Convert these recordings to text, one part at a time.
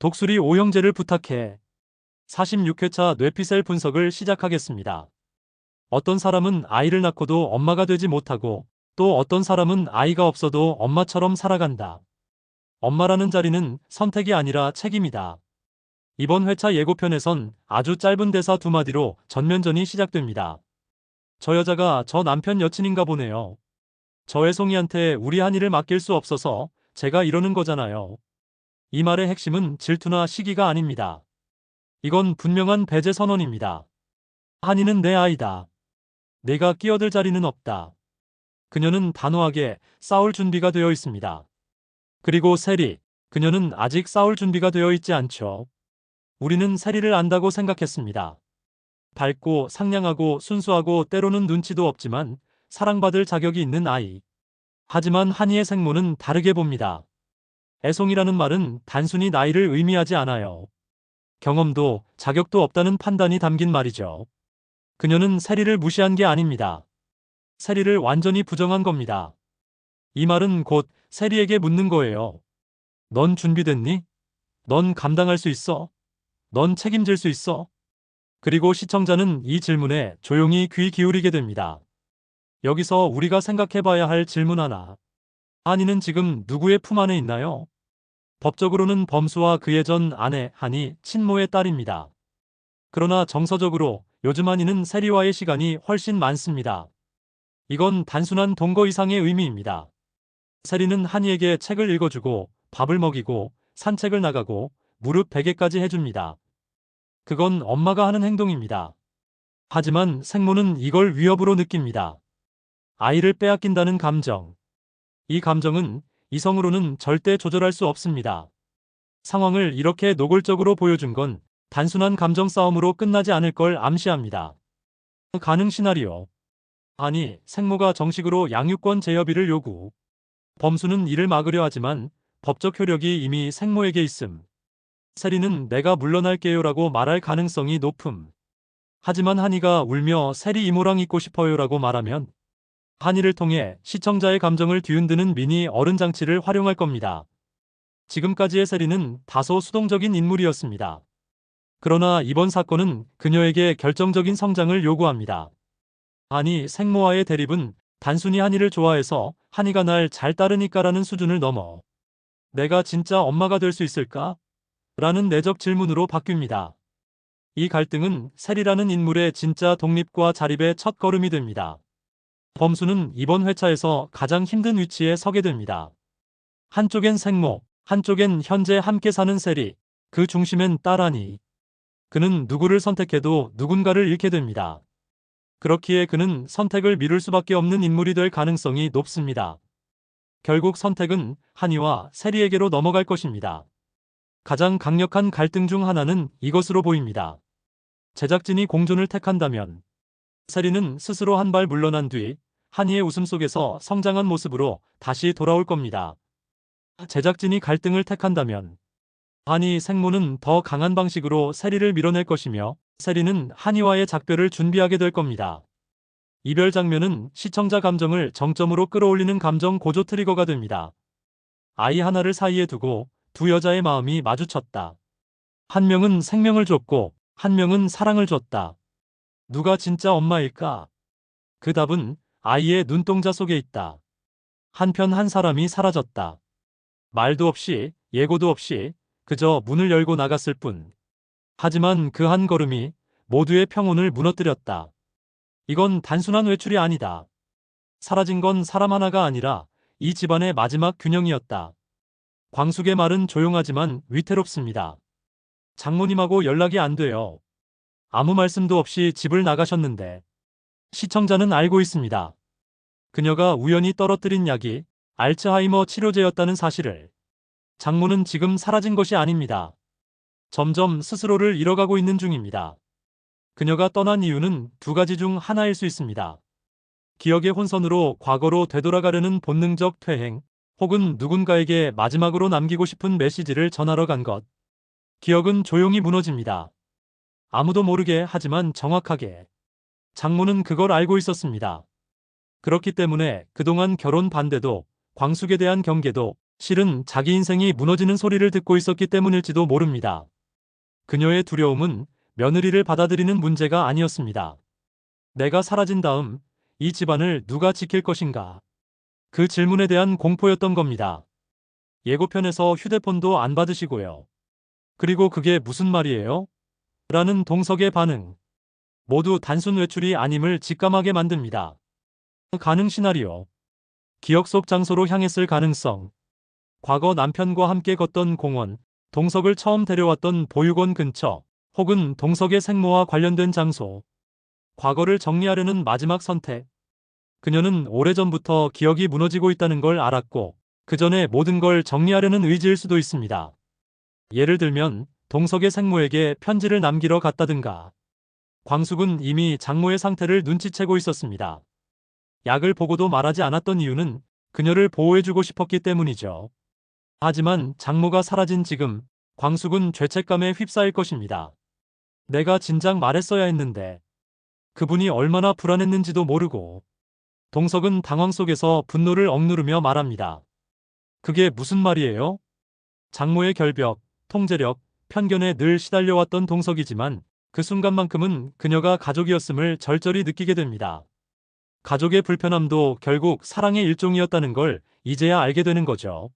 독수리 오형제를 부탁해 46회차 뇌피셀 분석을 시작하겠습니다. 어떤 사람은 아이를 낳고도 엄마가 되지 못하고 또 어떤 사람은 아이가 없어도 엄마처럼 살아간다. 엄마라는 자리는 선택이 아니라 책임이다. 이번 회차 예고편에선 아주 짧은 대사 두 마디로 전면전이 시작됩니다. 저 여자가 저 남편 여친인가 보네요. 저 애송이한테 우리 한이를 맡길 수 없어서 제가 이러는 거잖아요. 이 말의 핵심은 질투나 시기가 아닙니다. 이건 분명한 배제 선언입니다. 한이는 내 아이다. 내가 끼어들 자리는 없다. 그녀는 단호하게 싸울 준비가 되어 있습니다. 그리고 세리, 그녀는 아직 싸울 준비가 되어 있지 않죠. 우리는 세리를 안다고 생각했습니다. 밝고 상냥하고 순수하고 때로는 눈치도 없지만 사랑받을 자격이 있는 아이. 하지만 한이의 생모는 다르게 봅니다. 애송이라는 말은 단순히 나이를 의미하지 않아요. 경험도 자격도 없다는 판단이 담긴 말이죠. 그녀는 세리를 무시한 게 아닙니다. 세리를 완전히 부정한 겁니다. 이 말은 곧 세리에게 묻는 거예요. 넌 준비됐니? 넌 감당할 수 있어? 넌 책임질 수 있어? 그리고 시청자는 이 질문에 조용히 귀 기울이게 됩니다. 여기서 우리가 생각해 봐야 할 질문 하나. 한이는 지금 누구의 품 안에 있나요? 법적으로는 범수와 그의 전 아내 한이 친모의 딸입니다. 그러나 정서적으로 요즘 한이는 세리와의 시간이 훨씬 많습니다. 이건 단순한 동거 이상의 의미입니다. 세리는 한이에게 책을 읽어주고 밥을 먹이고 산책을 나가고 무릎 베개까지 해줍니다. 그건 엄마가 하는 행동입니다. 하지만 생모는 이걸 위협으로 느낍니다. 아이를 빼앗긴다는 감정. 이 감정은 이성으로는 절대 조절할 수 없습니다. 상황을 이렇게 노골적으로 보여준 건 단순한 감정 싸움으로 끝나지 않을 걸 암시합니다. 가능 시나리오. 아니, 생모가 정식으로 양육권 제협의를 요구. 범수는 이를 막으려 하지만 법적 효력이 이미 생모에게 있음. 세리는 내가 물러날게요라고 말할 가능성이 높음. 하지만 한이가 울며 세리 이모랑 있고 싶어요라고 말하면 한이를 통해 시청자의 감정을 뒤흔드는 미니 어른 장치를 활용할 겁니다. 지금까지의 세리는 다소 수동적인 인물이었습니다. 그러나 이번 사건은 그녀에게 결정적인 성장을 요구합니다. 아니 생모와의 대립은 단순히 한이를 좋아해서 한이가 날 잘 따르니까라는 수준을 넘어 내가 진짜 엄마가 될 수 있을까? 라는 내적 질문으로 바뀝니다. 이 갈등은 세리라는 인물의 진짜 독립과 자립의 첫 걸음이 됩니다. 범수는 이번 회차에서 가장 힘든 위치에 서게 됩니다. 한쪽엔 생모, 한쪽엔 현재 함께 사는 세리, 그 중심엔 딸아니. 그는 누구를 선택해도 누군가를 잃게 됩니다. 그렇기에 그는 선택을 미룰 수밖에 없는 인물이 될 가능성이 높습니다. 결국 선택은 한이와 세리에게로 넘어갈 것입니다. 가장 강력한 갈등 중 하나는 이것으로 보입니다. 제작진이 공존을 택한다면 세리는 스스로 한 발 물러난 뒤 한이의 웃음 속에서 성장한 모습으로 다시 돌아올 겁니다. 제작진이 갈등을 택한다면 한이 생모는 더 강한 방식으로 세리를 밀어낼 것이며 세리는 한이와의 작별을 준비하게 될 겁니다. 이별 장면은 시청자 감정을 정점으로 끌어올리는 감정 고조 트리거가 됩니다. 아이 하나를 사이에 두고 두 여자의 마음이 마주쳤다. 한 명은 생명을 줬고 한 명은 사랑을 줬다. 누가 진짜 엄마일까? 그 답은 아이의 눈동자 속에 있다. 한편 한 사람이 사라졌다. 말도 없이 예고도 없이 그저 문을 열고 나갔을 뿐. 하지만 그 한 걸음이 모두의 평온을 무너뜨렸다. 이건 단순한 외출이 아니다. 사라진 건 사람 하나가 아니라 이 집안의 마지막 균형이었다. 광숙의 말은 조용하지만 위태롭습니다. 장모님하고 연락이 안 돼요. 아무 말씀도 없이 집을 나가셨는데 시청자는 알고 있습니다. 그녀가 우연히 떨어뜨린 약이 알츠하이머 치료제였다는 사실을 장모는 지금 사라진 것이 아닙니다. 점점 스스로를 잃어가고 있는 중입니다. 그녀가 떠난 이유는 두 가지 중 하나일 수 있습니다. 기억의 혼선으로 과거로 되돌아가려는 본능적 퇴행, 혹은 누군가에게 마지막으로 남기고 싶은 메시지를 전하러 간 것. 기억은 조용히 무너집니다. 아무도 모르게 하지만 정확하게. 장모는 그걸 알고 있었습니다. 그렇기 때문에 그동안 결혼 반대도 광숙에 대한 경계도 실은 자기 인생이 무너지는 소리를 듣고 있었기 때문일지도 모릅니다. 그녀의 두려움은 며느리를 받아들이는 문제가 아니었습니다. 내가 사라진 다음 이 집안을 누가 지킬 것인가? 그 질문에 대한 공포였던 겁니다. 예고편에서 휴대폰도 안 받으시고요. 그리고 그게 무슨 말이에요? 라는 동석의 반응. 모두 단순 외출이 아님을 직감하게 만듭니다. 가능 시나리오. 기억 속 장소로 향했을 가능성. 과거 남편과 함께 걷던 공원, 동석을 처음 데려왔던 보육원 근처, 혹은 동석의 생모와 관련된 장소. 과거를 정리하려는 마지막 선택. 그녀는 오래전부터 기억이 무너지고 있다는 걸 알았고, 그 전에 모든 걸 정리하려는 의지일 수도 있습니다. 예를 들면, 동석의 생모에게 편지를 남기러 갔다든가. 광숙은 이미 장모의 상태를 눈치채고 있었습니다. 약을 보고도 말하지 않았던 이유는 그녀를 보호해주고 싶었기 때문이죠. 하지만 장모가 사라진 지금 광숙은 죄책감에 휩싸일 것입니다. 내가 진작 말했어야 했는데 그분이 얼마나 불안했는지도 모르고 동석은 당황 속에서 분노를 억누르며 말합니다. 그게 무슨 말이에요? 장모의 결벽, 통제력, 편견에 늘 시달려왔던 동석이지만 그 순간만큼은 그녀가 가족이었음을 절절히 느끼게 됩니다. 가족의 불편함도 결국 사랑의 일종이었다는 걸 이제야 알게 되는 거죠.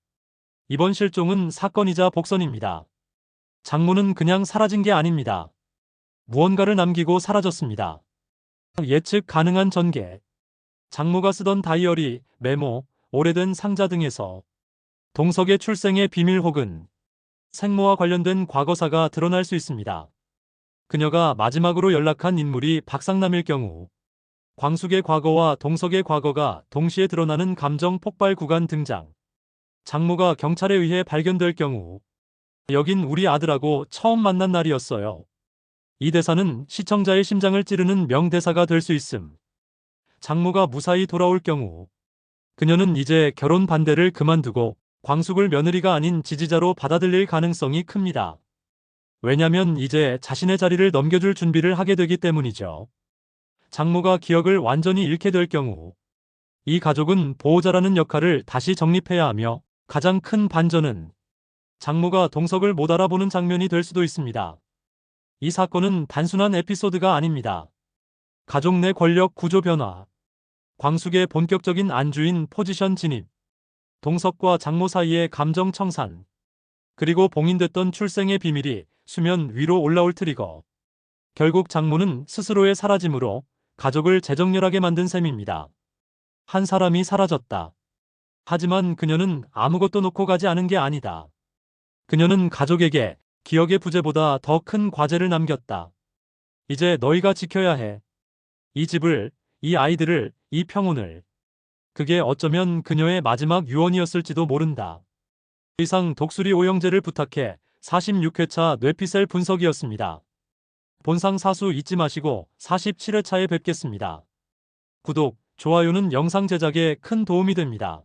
이번 실종은 사건이자 복선입니다. 장모는 그냥 사라진 게 아닙니다. 무언가를 남기고 사라졌습니다. 예측 가능한 전개. 장모가 쓰던 다이어리, 메모, 오래된 상자 등에서 동석의 출생의 비밀 혹은 생모와 관련된 과거사가 드러날 수 있습니다. 그녀가 마지막으로 연락한 인물이 박상남일 경우 광숙의 과거와 동석의 과거가 동시에 드러나는 감정 폭발 구간 등장. 장모가 경찰에 의해 발견될 경우 여긴 우리 아들하고 처음 만난 날이었어요. 이 대사는 시청자의 심장을 찌르는 명대사가 될 수 있음. 장모가 무사히 돌아올 경우 그녀는 이제 결혼 반대를 그만두고 광숙을 며느리가 아닌 지지자로 받아들일 가능성이 큽니다. 왜냐면 이제 자신의 자리를 넘겨줄 준비를 하게 되기 때문이죠. 장모가 기억을 완전히 잃게 될 경우 이 가족은 보호자라는 역할을 다시 정립해야 하며 가장 큰 반전은 장모가 동석을 못 알아보는 장면이 될 수도 있습니다. 이 사건은 단순한 에피소드가 아닙니다. 가족 내 권력 구조 변화, 광숙의 본격적인 안주인 포지션 진입, 동석과 장모 사이의 감정 청산, 그리고 봉인됐던 출생의 비밀이 수면 위로 올라올 트리거. 결국 장모는 스스로의 사라짐으로 가족을 재정렬하게 만든 셈입니다. 한 사람이 사라졌다. 하지만 그녀는 아무것도 놓고 가지 않은 게 아니다. 그녀는 가족에게 기억의 부재보다 더 큰 과제를 남겼다. 이제 너희가 지켜야 해. 이 집을, 이 아이들을, 이 평온을. 그게 어쩌면 그녀의 마지막 유언이었을지도 모른다. 이상 독수리 오영재를 부탁해 46회차 뇌피셀 분석이었습니다. 본상 사수 잊지 마시고 47회차에 뵙겠습니다. 구독, 좋아요는 영상 제작에 큰 도움이 됩니다.